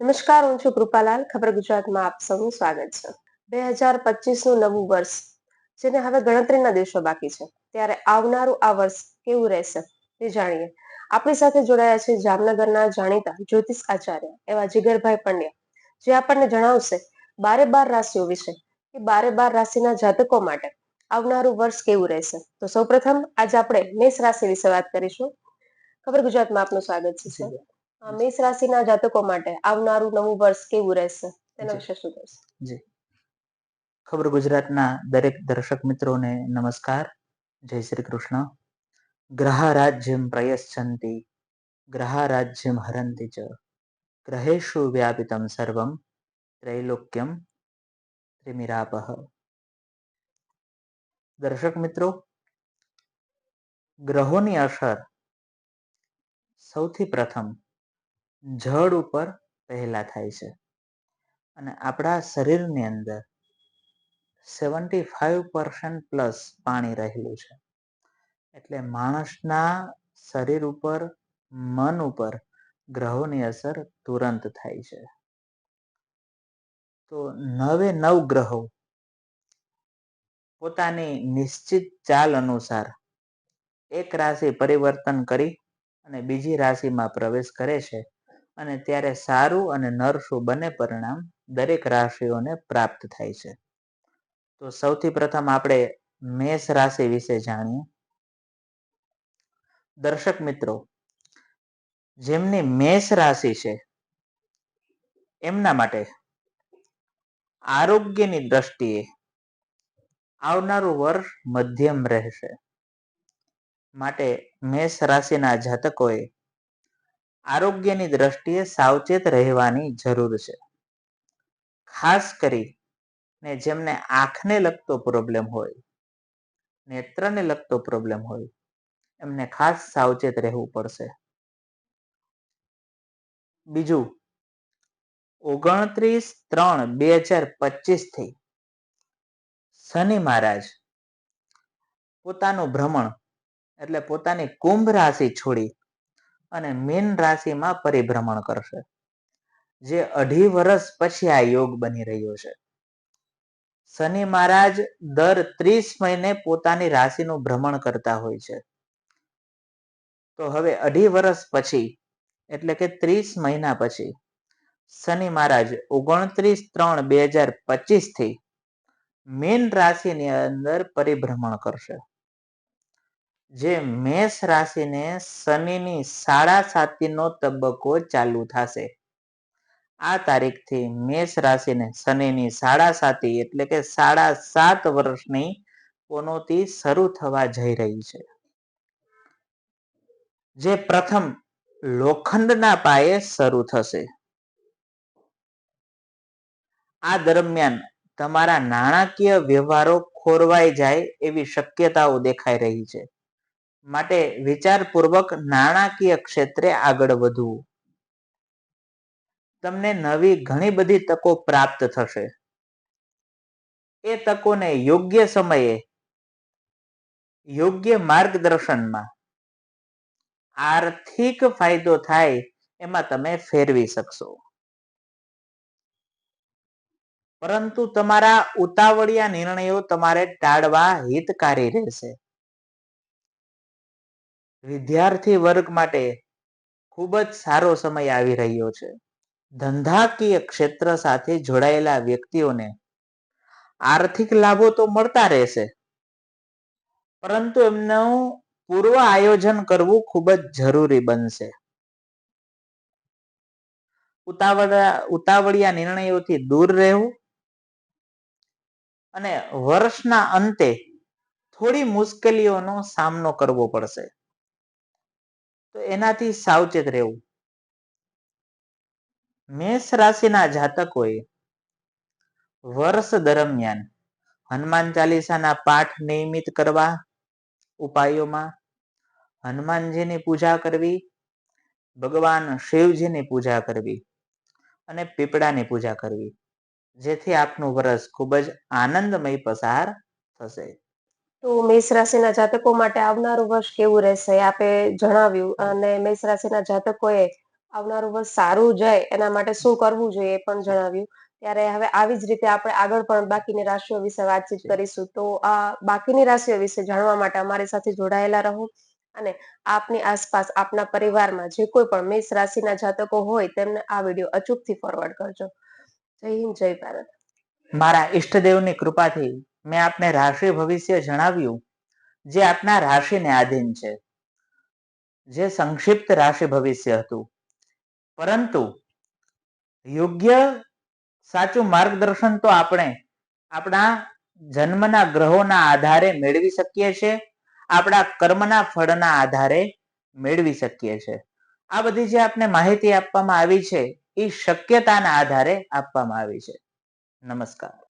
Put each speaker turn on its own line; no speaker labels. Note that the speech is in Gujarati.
નમસ્કાર, હું છું કૃપાલાલ, ખબર ગુજરાતમાં આપ સૌનું સ્વાગત છે. બે હજાર પચીસનું નવું વર્ષ, જેને હવે ગણતરીના દિવસો બાકી છે. ત્યારે આવનારું આ વર્ષ કેવું રહેશે તે જાણીએ. આપણી સાથે જોડાયા છે જામનગરના જાણીતા જ્યોતિષ આચાર્ય એવા જીગરભાઈ પંડ્યા, જે આપણને જણાવશે બારે બાર રાશિઓ વિશે કે બારે બાર રાશિના જાતકો માટે આવનારું વર્ષ કેવું રહેશે. તો સૌપ્રથમ આજે આપણે મેષ રાશિ વિશે વાત કરીશું. ખબર ગુજરાતમાં આપનું સ્વાગત છે મેષ રાશિના જાતકો માટે આવનારું નવું વર્ષ કેવું રહેશે? તેના વિશે શું કહેશો?
જી. ખબર ગુજરાતના દરેક દર્શક મિત્રોને નમસ્કાર. જય શ્રી કૃષ્ણ. ગ્રહારાજ્યમ પ્રયશ્ચંતિ ગ્રહારાજ્યમ હરંતિ ચ. ગ્રહેશુ વ્યાપિતમ સર્વમ ત્રૈલોક્યમ ત્રિમિરાપહ દર્શક મિત્રો ગ્રહોની અસર સૌથી પ્રથમ જળ ઉપર પહેલા થાય છે. અને આપણા શરીરની અંદર સેવન્ટી ફાઈવ પર્સન્ટ પ્લસ પાણી રહેલું છે. એટલે માણસના શરીર ઉપર, મન ઉપર ગ્રહોની અસર તુરંત થાય છે. તો નવે નવ ગ્રહો પોતાની નિશ્ચિત ચાલ અનુસાર એક રાશિ પરિવર્તન કરી અને બીજી રાશિમાં પ્રવેશ કરે છે. અને ત્યારે સારું અને નરસું બંને પરિણામ દરેક રાશિઓને પ્રાપ્ત થાય છે. તો સૌથી પ્રથમ આપણે મેષ રાશિ વિશે જાણીએ. દર્શક મિત્રો, જેમની મેષ રાશિ છે, એમના માટે આરોગ્યની દ્રષ્ટિએ આવનારું વર્ષ મધ્યમ રહેશે. માટે મેષ રાશિના જાતકોએ આરોગ્યની દ્રષ્ટિએ સાવચેત રહેવાની જરૂર છે. ખાસ કરી ને જેમને આંખને લગતો પ્રોબ્લેમ હોય, નેત્રને લગતો પ્રોબ્લેમ હોય, એમને ખાસ સાવચેત રહેવું પડશે. બીજું, ઓગણત્રીસ ત્રણ બે હજારથી શનિ મહારાજ પોતાનું ભ્રમણ, એટલે પોતાની કુંભ રાશિ છોડી અને મીન રાશિમાં પરિભ્રમણ કરશે. જે અઢી વર્ષ પછી આ યોગ બની રહ્યો છે. શનિ મહારાજ દર ત્રીસ મહિને પોતાની રાશિનું ભ્રમણ કરતા હોય છે. તો હવે અઢી વર્ષ પછી, એટલે કે ત્રીસ મહિના પછી, શનિ મહારાજ ઓગણત્રીસ ત્રણ બે હજાર પચીસથી મીન રાશિની અંદર પરિભ્રમણ કરશે. જે મેષ રાશિને શનિની સાડા સાતીનો તબક્કો ચાલુ થશે. આ તારીખથી મેષ રાશિને શનિની સાડા સાતી એટલે કે સાડા સાત વર્ષની પોનોતી શરૂ થવા જઈ રહી છે. જે પ્રથમ લોખંડના પાયે શરૂ થશે. આ દરમિયાન તમારા નાણાકીય વ્યવહારો ખોરવાઈ જાય એવી શક્યતાઓ દેખાઈ રહી છે. માટે વિચારપૂર્વક નાણાકીય ક્ષેત્રે આગળ વધવું. તમને નવી ઘણી બધી તકો પ્રાપ્ત થશે. એ તકોને યોગ્ય સમયે, યોગ્ય માર્ગદર્શનમાં, આર્થિક ફાયદો થાય એમાં તમે ફેરવી શકશો. પરંતુ તમારા ઉતાવળિયા નિર્ણયો તમારે ટાળવા હિતકારી રહેશે. વિદ્યાર્થી વર્ગ માટે ખૂબ જ સારો સમય આવી રહ્યો છે. ધંધાકીય ક્ષેત્ર સાથે જોડાયેલા વ્યક્તિઓને આર્થિક લાભો તો મળતા રહેશે. પરંતુ એમનું પૂર્વ આયોજન કરવું ખૂબ જ જરૂરી બનશે. ઉતાવળા, ઉતાવળિયા નિર્ણયોથી દૂર રહેવું અને વર્ષના અંતે થોડી મુશ્કેલીઓનો સામનો કરવો પડશે. તો એનાથી સાવચેત રહેવું. મેષ રાશિના જાતકોએ વર્ષ દરમિયાન હનુમાન ચાલીસાના પાઠ નિયમિત કરવા ઉપાયોમાં હનુમાનજીની પૂજા કરવી, ભગવાન શિવજીની પૂજા કરવી અને પીપળાની પૂજા કરવી. જેથી આપનું વર્ષ ખૂબ જ આનંદમય પસાર થશે.
તો મેષ રાશિના જાતકો માટે આવનારું વર્ષ કેવું રહેશે આપે જણાવ્યું. અને મેષ રાશિના જાતકોએ આવનારું વર્ષ સારું જાય એના માટે શું કરવું જોઈએ એ પણ જણાવ્યું. ત્યારે હવે આવી જ રીતે આપણે આગળ પણ બાકીની રાશિઓ વિશે વાતચીત કરીશું. તો આ બાકીની રાશિઓ વિશે જાણવા માટે અમારી સાથે જોડાયેલા રહો. અને આપની આસપાસ આપના પરિવારમાં જે કોઈ પણ મેષ રાશિના જાતકો હોય તેમને આ વીડિયો અચૂકથી ફોરવર્ડ કરજો. જય હિન્દ જય ભારત.
મારા ઈષ્ટદેવની કૃપાથી મેં આપને રાશિ ભવિષ્ય જણાવ્યું, જે આપના રાશિને આધીન છે, જે સંક્ષિપ્ત રાશિ ભવિષ્ય હતું. પરંતુ યોગ્ય સાચું માર્ગદર્શન તો આપણે આપણા જન્મના ગ્રહોના આધારે મેળવી શકીએ છીએ, આપણા કર્મના ફળના આધારે મેળવી શકીએ છીએ. આ બધી જે આપને માહિતી આપવામાં આવી છે એ શક્યતાના આધારે આપવામાં આવી છે. નમસ્કાર.